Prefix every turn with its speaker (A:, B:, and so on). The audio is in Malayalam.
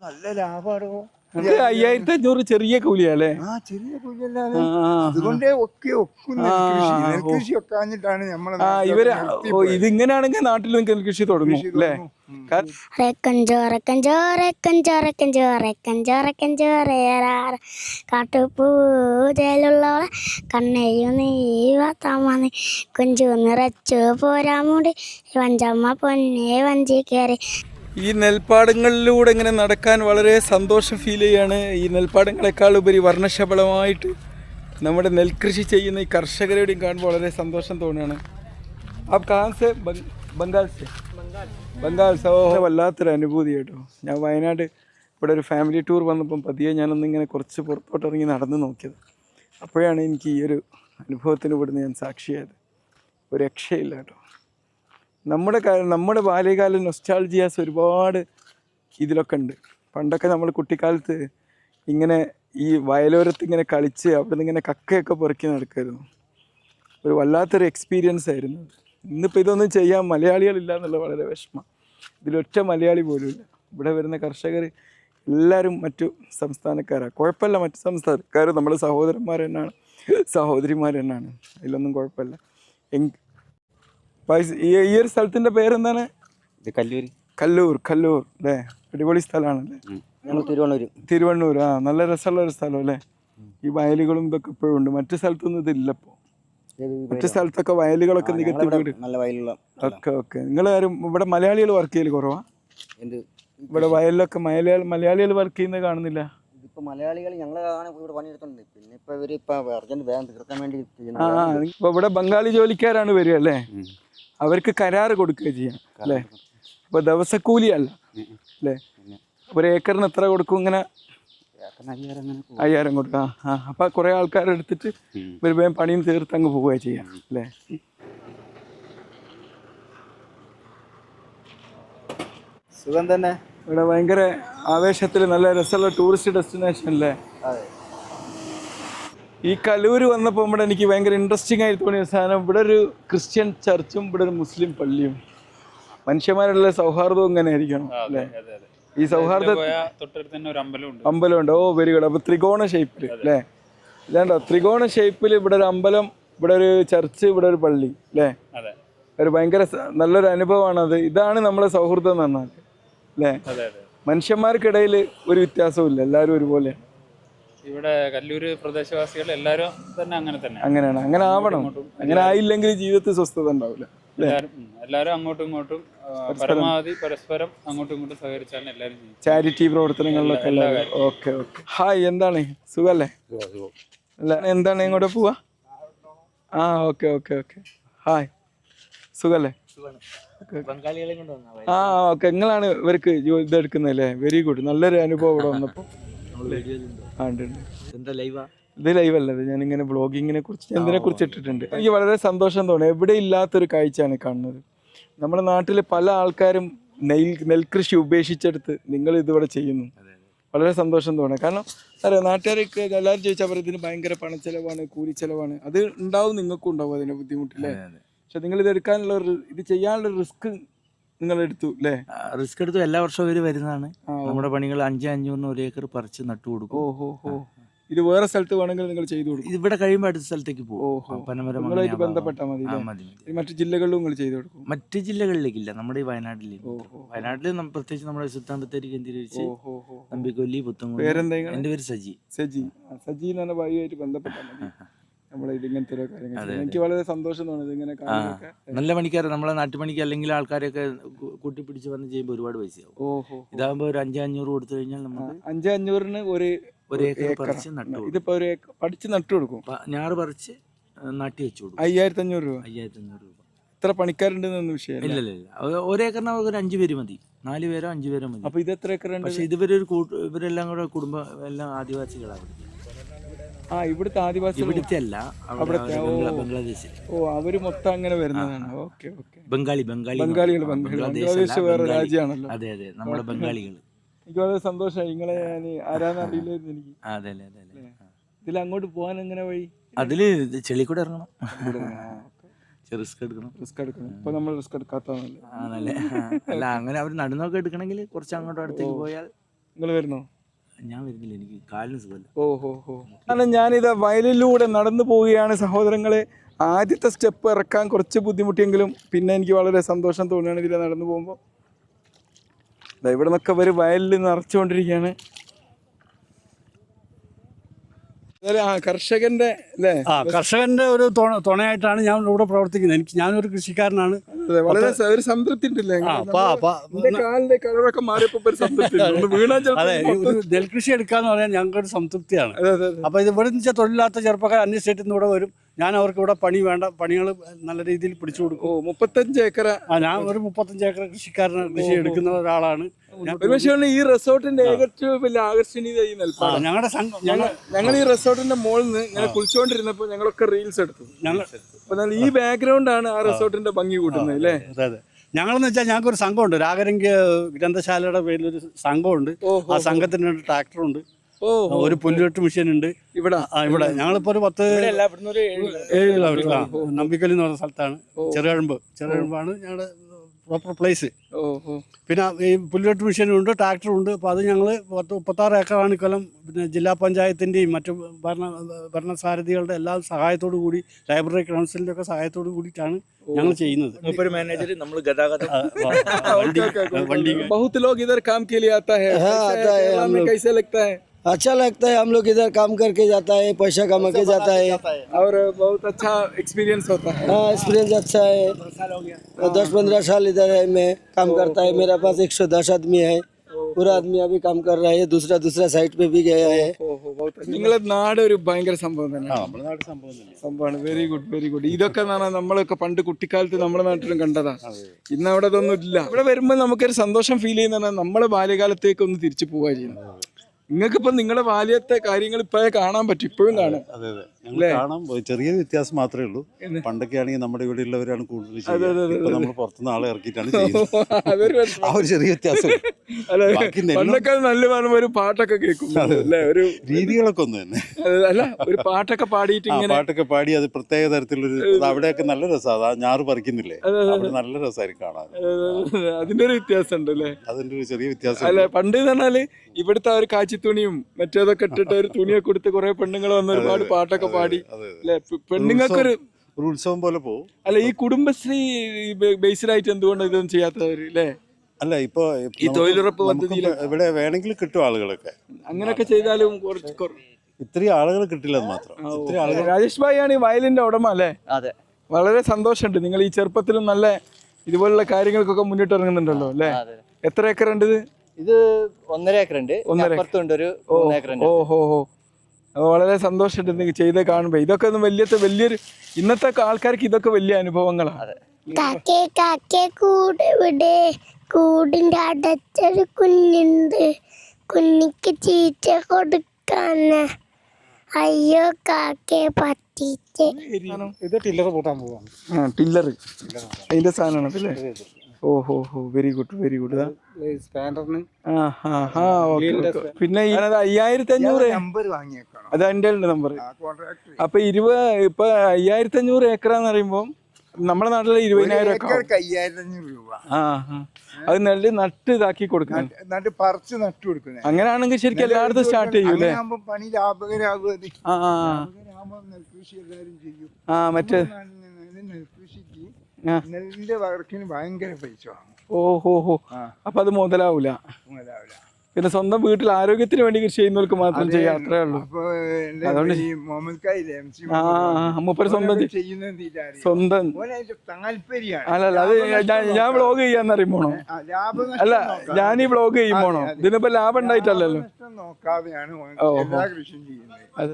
A: നല്ല ലാഭമാണോ?
B: ഇത് അയ്യായിരത്തി അഞ്ഞൂറ് ചെറിയ കൂലിയല്ലേ?
A: ആ ചെറിയ കൂലിയല്ലാതെ
B: ആ,
A: അതുകൊണ്ടേ ഒക്കെ കൃഷി നെൽകൃഷി.
B: ആ,
A: ഒക്കാഞ്ഞിട്ടാണ് നമ്മളെ
B: ആ
A: ഇവർ
B: ഓ. ഇതിങ്ങനെയാണെങ്കിൽ നാട്ടിൽ നിങ്ങൾക്ക് കൃഷി തുടങ്ങും
A: കൃഷി
B: അല്ലേ?
A: തുടങ്ങും. ഉം.
B: കാരണം
C: റെക്കഞ്ചോ റെക്കഞ്ചോ റെക്കഞ്ചോ റെക്കഞ്ചോ റെക്കഞ്ചോ റെക്കഞ്ചോ റേറാറ കാട്ടുപൂജയിലുള്ളവളെ കണ്ണയും നീ വാത്താമണി കുഞ്ചു നിറച്ചു പോരാമൂടി വഞ്ചമ്മ പൊന്നെ വഞ്ചി കയറി.
B: ഈ നെൽപ്പാടങ്ങളിലൂടെ ഇങ്ങനെ നടക്കാൻ വളരെ സന്തോഷം ഫീൽ ചെയ്യാണ്. ഈ നെൽപ്പാടങ്ങളെക്കാൾ ഉപരി വർണശബളമായിട്ട് നമ്മുടെ നെൽകൃഷി ചെയ്യുന്ന ഈ കർഷകരുടെയും കാണുമ്പോൾ വളരെ സന്തോഷം തോന്നുകയാണ്. ആ കഹാൻ സെ ബംഗ്- ബംഗാൾ ബംഗാൾ സെ. വല്ലാത്തൊരു അനുഭൂതി കേട്ടോ. ഞാൻ വയനാട് ഇവിടെ ഒരു ഫാമിലി ടൂർ വന്നപ്പം പതിയെ ഞാനൊന്നിങ്ങനെ കുറച്ച് പുറത്തോട്ട് ഇറങ്ങി നടന്ന് നോക്കിയത്. അപ്പോഴാണ് എനിക്ക് ഈ ഒരു അനുഭവത്തിന് ഇവിടുന്ന് ഞാൻ സാക്ഷിയായത്. ഒരു രക്ഷയില്ല കേട്ടോ. നമ്മുടെ നമ്മുടെ ബാല്യകാല നൊസ്റ്റാൾജിയാസ് ഒരുപാട് ഇതിലൊക്കെ ഉണ്ട്. പണ്ടൊക്കെ നമ്മൾ കുട്ടിക്കാലത്ത് ഇങ്ങനെ ഈ വയലോരത്ത് ഇങ്ങനെ കളിച്ച് അവിടെ നിന്ന് ഇങ്ങനെ കക്കയൊക്കെ പെറുക്കി നടക്കുമായിരുന്നു. ഒരു വല്ലാത്തൊരു എക്സ്പീരിയൻസ് ആയിരുന്നു. ഇന്നിപ്പോൾ ഇതൊന്നും ചെയ്യാൻ മലയാളികളില്ല എന്നുള്ള വളരെ വിഷമം. ഇതിലൊറ്റ മലയാളി പോലും ഇല്ല. ഇവിടെ വരുന്ന കർഷകർ എല്ലാവരും മറ്റു സംസ്ഥാനക്കാരാണ് കുഴപ്പമില്ല മറ്റു സംസ്ഥാനക്കാർ നമ്മുടെ സഹോദരന്മാർ തന്നെയാണ് സഹോദരിമാർ തന്നെയാണ് അതിലൊന്നും കുഴപ്പമില്ല. ഈ ഈ ഒരു സ്ഥലത്തിന്റെ പേരെന്താണ്?
D: ഇത് കല്ലൂര്.
B: കല്ലൂർ കല്ലൂർ അല്ലേ? അടിപൊളി സ്ഥലമാണല്ലേ?
D: ഞങ്ങൾ തിരുവണ്ണൂര്.
B: തിരുവണ്ണൂർ ആ നല്ല രസമുള്ള ഒരു സ്ഥലം അല്ലേ? ഈ വയലുകളും ഇതൊക്കെ ഇപ്പോഴും ഉണ്ട്. മറ്റു സ്ഥലത്തൊന്നും ഇതില്ല ഇപ്പോൾ മറ്റു സ്ഥലത്തൊക്കെ വയലുകളൊക്കെ നികത്തി വീട്.
D: നല്ല വയലുള്ള
B: ഓക്കെ ഓക്കെ നിങ്ങൾ ആരും ഇവിടെ മലയാളികൾ വർക്ക് ചെയ്യൽ കുറവാ?
D: എന്ത്?
B: ഇവിടെ വയലിലൊക്കെ മലയാളി മലയാളികൾ വർക്ക് ചെയ്യുന്ന കാണുന്നില്ല?
D: ഇതിപ്പോ മലയാളികൾ ഞങ്ങൾ ഇവിടെ പണിയെടുത്തോണ്ട് പിന്നെ ഇപ്പൊ ഇവർ ഇപ്പൊ അർജന്റ് വേഗം തീർക്കാൻ വേണ്ടി
B: ഇവിടെ ബംഗാളി ജോലിക്കാരാണ് വരിക അല്ലേ. അവർക്ക് കരാറ് കൊടുക്കുക ചെയ്യാം അല്ലേ? അപ്പോൾ ദിവസക്കൂലിയല്ല അല്ലേ? ഒരു ഏക്കറിന് എത്ര കൊടുക്കും ഇങ്ങനെ?
D: അയ്യായിരം
B: കൊടുക്കാം. ആ കുറെ അപ്പം കുറേ ആൾക്കാരെടുത്തിട്ട് ഒരു വേഗം പണിയും തീർത്ത് അങ്ങ് പോവുക ചെയ്യാം അല്ലേ?
D: സുഖം തന്നെ.
B: ഇവിടെ ഭയങ്കര ആവേശത്തിൽ നല്ല രസമുള്ള ടൂറിസ്റ്റ് ഡെസ്റ്റിനേഷൻ അല്ലേ? ഈ കലൂര് വന്നപ്പോൾ ഇവിടെ എനിക്ക് ഭയങ്കര ഇൻട്രസ്റ്റിംഗ് ആയി തോന്നിയ സാധനം. ഇവിടെ ഒരു ക്രിസ്ത്യൻ ചർച്ചും ഇവിടെ ഒരു മുസ്ലിം പള്ളിയും. മനുഷ്യന്മാരുള്ള സൗഹാർദ്ദവും ഇങ്ങനെ ആയിരിക്കണം അല്ലേ? ഈ സൗഹാർദ്ദ
E: അമ്പലമുണ്ട്
B: ഓ വെരി ഗുഡ് അപ്പോൾ ത്രികോണ ഷേപ്പിൽ അല്ലേ? ഇതാണ്ടോ? ത്രികോണ ഷേപ്പിൽ ഇവിടെ ഒരു അമ്പലം ഇവിടെ ഒരു ചർച്ച് ഇവിടെ ഒരു പള്ളി അല്ലേ? ഒരു ഭയങ്കര നല്ലൊരു അനുഭവമാണ് അത്. ഇതാണ് നമ്മളെ സൗഹൃദം എന്ന് പറഞ്ഞാൽ അല്ലേ? മനുഷ്യന്മാർക്കിടയിൽ ഒരു വ്യത്യാസവും ഇല്ല എല്ലാവരും ഒരുപോലെ
E: ഇവിടെ കല്ലൂര് പ്രദേശവാസികൾ എല്ലാവരും തന്നെ അങ്ങനെ തന്നെ.
B: അങ്ങനെയാണ്. അങ്ങനെ ആവണം. അങ്ങനെ ആയില്ലെങ്കിൽ ജീവിതത്തിൽ സ്വസ്ഥത ഉണ്ടാവില്ല.
E: എല്ലാവരും അങ്ങോട്ടും ഇങ്ങോട്ടും പരമാവധി പരസ്പരം അങ്ങോട്ടും ഇങ്ങോട്ടും സഹകരിച്ചാണ് എല്ലാവരും
B: ചാരിറ്റി പ്രവർത്തനങ്ങളിലൊക്കെ ഓക്കെ ഓക്കെ. ഹായ് എന്താണ്? സുഖല്ലേ? അല്ല എന്താണ് ഇങ്ങോട്ട് പോവാ? ആ ഓക്കെ ഓക്കെ ഓക്കെ. ഹായ്. സുഖല്ലേ? ആ ഓക്കെ. നിങ്ങളാണ് ഇവർക്ക് ഇതെടുക്കുന്നല്ലേ ഇത് എടുക്കുന്നല്ലേ വെരി ഗുഡ് നല്ലൊരു അനുഭവം ഇവിടെ വന്നപ്പോൾ ആ ഉണ്ട്
D: ലൈവാ?
B: ഇത് ലൈവ് അല്ലത് ഞാൻ ഇങ്ങനെ ബ്ലോഗിങ്ങിനെ കുറിച്ച് എന്തിനെ കുറിച്ച് ഇട്ടിട്ടുണ്ട്. എനിക്ക് വളരെ സന്തോഷം തോന്നുന്നു എവിടെ ഇല്ലാത്തൊരു കാഴ്ചയാണ് കാണുന്നത്. നമ്മുടെ നാട്ടിലെ പല ആൾക്കാരും നെൽ നെൽകൃഷി ഉപേക്ഷിച്ചെടുത്ത് നിങ്ങൾ ഇതിവിടെ ചെയ്യുന്നു. വളരെ സന്തോഷം തോന്നുന്നു കാരണം അറിയാം നാട്ടുകാരൊക്കെ എല്ലാവരും ചോദിച്ചാൽ പറയും ഇതിന് ഭയങ്കര പണച്ചെലവാണ് കൂലിച്ചെലവാണ്. അത് ഉണ്ടാവും നിങ്ങൾക്കും ഉണ്ടാവും അതിന് ബുദ്ധിമുട്ടില്ലേ? പക്ഷെ നിങ്ങൾ ഇത് എടുക്കാനുള്ള ഇത് ചെയ്യാനുള്ള റിസ്ക് നിങ്ങൾ എടുത്തു അല്ലേ
F: റിസ്ക് എടുത്തു എല്ലാ വർഷവും ഇവർ വരുന്നതാണ്. നമ്മുടെ പണികൾ അഞ്ച് അഞ്ഞൂറിന് ഒരു ഏക്കർ പറിച്ച് നട്ടു കൊടുക്കും.
B: ഓഹോ ഹോ ഇത് വേറെ സ്ഥലത്ത് വേണമെങ്കിൽ നിങ്ങൾ ചെയ്തു കൊടുക്കും.
F: ഇവിടെ കഴിയുമ്പോൾ അടുത്ത സ്ഥലത്തേക്ക്. പോകും.
B: ബന്ധപ്പെട്ടാൽ മതി മറ്റു ജില്ലകളിലും നിങ്ങൾ ചെയ്തു കൊടുക്കും.
F: മറ്റ് ജില്ലകളിലേക്കില്ല. നമ്മുടെ ഈ വയനാട്ടിൽ വയനാട്ടിൽ പ്രത്യേകിച്ച് നമ്മുടെ സുൽത്താൻ ബത്തേരി കേന്ദ്രീകരിച്ച്
B: എന്റെ
F: നമ്പിക്കൊല്ലി
B: പേരെന്താ നിങ്ങളെ?
F: പേര് സജി.
B: സജി. സജി എന്ന് പറഞ്ഞ ബന്ധപ്പെട്ടാൽ മതി. നമ്മളെ ഇത് ഇങ്ങനത്തെ ഓരോ കാര്യങ്ങൾ എനിക്ക് വളരെ സന്തോഷം തോന്നുന്നത് ഇങ്ങനെ കാണാനൊക്കെ
F: നല്ല പണിക്കാർ നമ്മളെ നാട്ടുപണിക്ക് അല്ലെങ്കിൽ ആൾക്കാരെയൊക്കെ കൂട്ടി കൂട്ടിപ്പിടിച്ച് വന്ന് ചെയ്യുമ്പോൾ ഒരുപാട് പൈസയാവും.
B: ഓഹോ
F: ഇതാകുമ്പോൾ ഒരു അഞ്ച് അഞ്ഞൂറ് കൊടുത്തു കഴിഞ്ഞാൽ നമ്മൾ
B: അഞ്ച് അഞ്ഞൂറിന് ഒരു
F: ഒരു ഏക്കർ. പറിച്ച് നട്ടു
B: ഇതിപ്പോ ഒരു പഠിച്ച് നട്ടു കൊടുക്കും.
F: ഞാറ് പറിച്ച് നാട്ടി വെച്ചു കൊടുക്കും.
B: അയ്യായിരത്തി അഞ്ഞൂറ് രൂപ.
F: അയ്യായിരത്തി അഞ്ഞൂറ് രൂപ
B: എത്ര പണിക്കാരുണ്ടെന്നൊന്നും വിഷയം
F: ഇല്ല ഇല്ല ഇല്ല. അവർക്ക് ഒരു അഞ്ചു പേര് മതി. നാല് പേരോ അഞ്ച് പേരോ മതി.
B: അപ്പൊ ഇത് എത്ര ഏക്കർ
F: പക്ഷെ ഇതുവരെ ഒരു ഇവരെല്ലാം കൂടെ കുടുംബം എല്ലാം ആദിവാസികളാണ്.
B: ആ ഇവിടുത്തെ ആദിവാസി
F: ഇവിടുത്തെ അല്ല അവിടെ
B: അവിടുത്തെ,
F: അവർ
B: ഓ. അവർ മൊത്തം അങ്ങനെ വരുന്നതാണ്. Okay okay.
F: ബംഗാളി ബംഗാളി
B: ബംഗാളികൾ
F: ബംഗ്ലാദേശ്
B: ബംഗ്ലാദേശ് വേറെ. രാജ്യമാണല്ലോ.
F: അതെ അതെ നമ്മുടെ ബംഗാളികൾ
B: എനിക്ക് വളരെ സന്തോഷമായി. നിങ്ങളെ ഞാൻ ആരാന്ന് അറിയില്ലായിരുന്നു എനിക്ക്.
F: അതെ അതെ അതെ
B: ഇതിൽ അങ്ങോട്ട് പോകാൻ എങ്ങനെ വഴി?
F: അതിൽ ചെളിക്കൂടെ കൂടെ ഇറങ്ങണം. റിസ്ക് എടുക്കണം.
B: റിസ്ക് എടുക്കണം. ഇപ്പൊ നമ്മൾ റിസ്ക് എടുക്കാത്തതാണല്ലേ.
F: അല്ല അങ്ങനെ അവർ നടുന്നൊക്കെ എടുക്കണമെങ്കിൽ കുറച്ച് അങ്ങോട്ട് അടുത്തേക്ക് പോയാൽ
B: നിങ്ങൾ വരുന്നോ?
F: ഞാൻ എനിക്ക്
B: ഓഹോ ഞാനിത് വയലിലൂടെ നടന്നു പോവുകയാണ് സഹോദരങ്ങളെ. ആദ്യത്തെ സ്റ്റെപ്പ് ഇറക്കാൻ കുറച്ച് ബുദ്ധിമുട്ടിയെങ്കിലും പിന്നെ എനിക്ക് വളരെ സന്തോഷം തോന്നുകയാണ് ഇതിൽ നടന്നു പോകുമ്പോൾ. ഇവിടെ നിന്നൊക്കെ ഇവർ വയലിൽ നിറച്ചുകൊണ്ടിരിക്കുകയാണ് ഇതൊരു ആ കർഷകന്റെ
G: ആ കർഷകന്റെ ഒരു തുണ- തുണയായിട്ടാണ് ഞാൻ ഇവിടെ പ്രവർത്തിക്കുന്നത്. എനിക്ക് ഞാനൊരു കൃഷിക്കാരനാണ്.
B: അതെ, വളരെ ഒരു സംതൃപ്തി
G: അതെ ഒരു നെൽകൃഷി എടുക്കാന്ന് പറയാൻ ഞങ്ങൾക്കൊരു സംതൃപ്തിയാണ്. അപ്പൊ ഇത് ഇവിടെ നിന്ന് തൊഴിലില്ലാത്ത ചെറുപ്പക്കാർ അന്യ സ്റ്റേറ്റിൽ നിന്ന് ഇവിടെ വരും. ഞാൻ അവർക്ക് ഇവിടെ പണി വേണ്ട പണികൾ നല്ല രീതിയിൽ പിടിച്ചു കൊടുക്കും.
B: ഓ മുപ്പത്തഞ്ച് ഏക്കർ
G: ആ ഞാൻ ഒരു മുപ്പത്തഞ്ച് ഏക്കർ കൃഷിക്കാരൻ കൃഷി എടുക്കുന്ന ഒരാളാണ്.
B: ഒരുപക്ഷെ ഈ റിസോർട്ടിന്റെ ഏറ്റവും വലിയ ആകർഷണീയത ഈ നെൽപ്പാടം.
G: ഞങ്ങളുടെ സംഘം
B: ഞങ്ങൾ ഈ റിസോർട്ടിന്റെ മുകളിൽ നിന്ന് ഇങ്ങനെ കുളിച്ചുകൊണ്ടിരുന്നപ്പോൾ ഞങ്ങളൊക്കെ റീൽസ് എടുത്തു.
G: ഞങ്ങൾ
B: എന്നാൽ ഈ ബാക്ക്ഗ്രൗണ്ട് ആണ് ആ റിസോർട്ടിന്റെ ഭംഗി കൂട്ടുന്നത് അല്ലേ?
G: അതെ അതെ. ഞങ്ങളെന്ന് വെച്ചാൽ ഞങ്ങൾക്ക് ഒരു സംഘമുണ്ട് രാഗരംഗ ഗ്രന്ഥശാലയുടെ പേരിൽ ഒരു സംഘമുണ്ട് ആ സംഘത്തിന് ട്രാക്ടറുണ്ട് ഒരു പുല്ലുവെട്ട് മെഷീൻ ഉണ്ട്
B: ഇവിടെ
G: ആ ഇവിടെ ഞങ്ങളിപ്പോ ഒരു പത്ത് ഏഴ് കിലോമീറ്റർ ആ നമ്പിക്കൽ എന്ന് പറഞ്ഞ സ്ഥലത്താണ് ചെറുകഴമ്പ് ചെറുകഴമ്പാണ് ഞങ്ങളുടെ പ്രോപ്പർ പ്ലേസ്
B: ഓ ഓ
G: പിന്നെ ഈ പുല്ലുവെട്ട് മെഷീനും ഉണ്ട് ട്രാക്ടറും ഉണ്ട് അപ്പോൾ അത് ഞങ്ങൾ പത്ത് മുപ്പത്താറ് ഏക്കറാണ് ഇക്കൊല്ലം പിന്നെ ജില്ലാ പഞ്ചായത്തിൻ്റെയും മറ്റു ഭരണ ഭരണസാരഥികളുടെ എല്ലാ സഹായത്തോടു കൂടി ലൈബ്രറി കൗൺസിലിൻ്റെ ഒക്കെ സഹായത്തോടു കൂടിയിട്ടാണ് ഞങ്ങൾ ചെയ്യുന്നത്
F: മൂപ്പര് മാനേജർ നമ്മൾ ഗതാഗതം
G: ആ, ആ, വണ്ടി വണ്ടി
B: बहुत लोग इधर काम के लिए आता है
H: हाँ,
B: कैसे
H: आता है,
B: केरला
H: हम
B: में
H: लोग-
B: कैसे लगता है
H: अच्छा लगता है हम लोग इधर काम करके जाता है पैसा कमा के जाता है
B: और बहुत अच्छा एक्सपीरियंस होता है
H: हाँ एक्सपीरियंस अच्छा है दस पंद्रह साल इधर है मैं काम करता है मेरा पास एक सौ दस आदमी है पूरा आदमी अभी काम कर रहा है दूसरा दूसरा साइड पे भी गया है
B: നിങ്ങളെ നാട് ഒരു ഭയങ്കര സംഭവം തന്നെ സംഭവമാണ് വെരി ഗുഡ് വെരി ഗുഡ് ഇതൊക്കെ എന്ന് പറഞ്ഞാൽ നമ്മളൊക്കെ പണ്ട് കുട്ടിക്കാലത്ത് നമ്മുടെ നാട്ടിലും കണ്ടതാ ഇന്ന് അവിടെ അതൊന്നും ഇല്ല ഇവിടെ വരുമ്പോൾ നമുക്കൊരു സന്തോഷം ഫീൽ ചെയ്യുന്ന നമ്മളെ ബാല്യകാലത്തേക്ക് ഒന്ന് തിരിച്ചു പോവുക ചെയ്യുന്നത് നിങ്ങൾക്കിപ്പോ നിങ്ങളുടെ ബാല്യത്തെ കാര്യങ്ങൾ ഇപ്പോഴേ കാണാൻ പറ്റും ഇപ്പോഴും കാണാം.
I: അതെ അതെ. ഞങ്ങൾ കാണാം ഒരു ചെറിയ വ്യത്യാസം മാത്രമേ ഉള്ളൂ. പണ്ടൊക്കെ ആണെങ്കിൽ നമ്മുടെ ഇവിടെ ഉള്ളവരാണ് കൂടുതൽ ഇപ്പൊ നമ്മൾ പുറത്തുനിന്ന് ആളെ ഇറക്കിയിട്ടാണ് ചെയ്യുന്നത്. ആ ഒരു ചെറിയ വ്യത്യാസം.
B: പണ്ടൊക്കെ നല്ല ഒരു പാട്ടൊക്കെ കേൾക്കും. ഒരു
I: രീതികളൊക്കെ ഒന്ന് തന്നെ.
B: അല്ല ഒരു പാട്ടൊക്കെ പാടിയിട്ട് ഇങ്ങനെ
I: പാട്ടൊക്കെ പാടി അത് പ്രത്യേക തരത്തിലൊരു അവിടെയൊക്കെ നല്ല രസമാണ് ഞാറ് പറിക്കുന്നില്ലേ? അവിടെ നല്ല രസമായിരിക്കും കാണാൻ.
B: അതിന്റെ ഒരു വ്യത്യാസം ഉണ്ട് അല്ലേ?
I: അതിന്റെ ഒരു ചെറിയ വ്യത്യാസം
B: അല്ലെ പണ്ട് പറഞ്ഞാൽ ഇവിടുത്തെ ആ ഒരു കാച്ചിത്തുണിയും മറ്റേതൊക്കെ ഇട്ടിട്ട് ഒരു തുണിയൊക്കെ കൊടുത്ത് കുറെ പെണ്ണുങ്ങൾ വന്ന് ഒരുപാട് പാട്ടൊക്കെ പാടി.
I: അതെ അതെ.
B: അല്ലെ? പെണ്ണുങ്ങൾക്കൊരു
I: ഒരു ഉത്സവം പോലെ പോകും
B: അല്ല ഈ കുടുംബശ്രീ ബേസ്ഡ് ആയിട്ട് എന്തുകൊണ്ട് ഇതൊന്നും ചെയ്യാത്തവര് അല്ലേ?
I: അല്ല ഇപ്പൊ
B: ഈ തൊഴിലുറപ്പ്
I: ഇവിടെ വേണമെങ്കിൽ കിട്ടും ആളുകളൊക്കെ.
B: അങ്ങനെയൊക്കെ ചെയ്താലും കുറച്ച് കുറ-
I: ഇത്രയും ആളുകൾ കിട്ടില്ല മാത്രം.
B: രാജേഷ് ഭായി ആണ് ഈ വയലിന്റെ ഉടമ അല്ലേ?
D: അതെ.
B: വളരെ സന്തോഷമുണ്ട്. നിങ്ങൾ ഈ ചെറുപ്പത്തിലും നല്ല ഇതുപോലുള്ള കാര്യങ്ങൾക്കൊക്കെ മുന്നിട്ട് ഇറങ്ങുന്നുണ്ടല്ലോ അല്ലേ? എത്ര ഏക്കർ ഉണ്ട് ഇത്?
D: ഇത് ഒന്നര ഏക്കർ ഉണ്ട്
B: ഒന്നര
D: ഉണ്ട് ഒരു
B: ഓ
D: ഏക്കർ
B: ഓ ഹോ ഹോ അപ്പോൾ വളരെ സന്തോഷമുണ്ട് നിങ്ങൾ ചെയ്ത് കാണുമ്പോൾ ഇതൊക്കെ ഒന്ന് വലിയ വലിയൊരു ഇന്നത്തെ ആൾക്കാർക്ക് ഇതൊക്കെ വലിയ അനുഭവങ്ങളാണ്.
C: കാക്കേ കാക്കേ കൂട് ഇവിടെ. കൂടിന്റെ അടച്ചൊരു കുഞ്ഞുണ്ട്. കുഞ്ഞിക്ക് ചീറ്റ കൊടുക്കാന് അയ്യോ കാക്കേ പറ്റിച്ച്.
G: ഇത് ടില്ലർ പൂട്ടാൻ പോവാണ്.
B: ആ ടില്ലർ അതിന്റെ സാധനമാണ് അതല്ലേ ഓ ഹോ ഹോ വെരി ഗുഡ് വെരി ഗുഡ് പിന്നെ അയ്യായിരത്തി അഞ്ഞൂറ്
A: നമ്പർ വാങ്ങിയേക്കണം?
B: അത് എന്റെ നമ്പർ അപ്പൊ ഇരുപത് ഇപ്പൊ അയ്യായിരത്തി അഞ്ഞൂറ് ഏക്കറാന്ന് പറയുമ്പോൾ നമ്മുടെ നാട്ടിലെ ഇരുപതിനായിരം
A: ഏക്കർ രൂപ.
B: ആ. അത് നെല്ല് നട്ട് ഇതാക്കി കൊടുക്കണം.
A: നട്ട് പറിച്ച് നട്ട് കൊടുക്കണം.
B: അങ്ങനെയാണെങ്കിൽ ശരിക്കും എല്ലായിടത്തും സ്റ്റാർട്ട് ചെയ്യൂലേ
A: പണി ലാഭകരാകും.
B: ആ മറ്റേ നെൽകൃഷി
A: നെല്ലിന്റെ വർക്കിന് ഭയങ്കര പൈസ വാങ്ങും.
B: ഓ ഹോ ഹോ. അപ്പൊ അത് മുതലാവൂല.
A: മുതലാവില്ല
B: പിന്നെ സ്വന്തം വീട്ടിൽ ആരോഗ്യത്തിന് വേണ്ടി കൃഷി ചെയ്യുന്നവർക്ക് മാത്രം ചെയ്യാം അത്രേ ഉള്ളൂ.
A: അപ്പൊ
B: അതുകൊണ്ട്
A: ഈ മുഹമ്മദ്
B: ആ മൂപ്പര് സ്വന്തം സ്വന്തം അല്ലല്ല അത് ഞാൻ ബ്ലോഗ് ചെയ്യാന്ന് അറിയുമ്പോണോ പോണോ? അല്ല ഞാൻ ഈ ബ്ലോഗ്
A: ചെയ്യുമ്പോണോ.
B: ഇതിനിപ്പോ ലാഭം ഉണ്ടായിട്ടല്ലല്ലോ.
A: നോക്കാതെയാണ്. എല്ലാ കൃഷിയും ചെയ്യുന്നത്.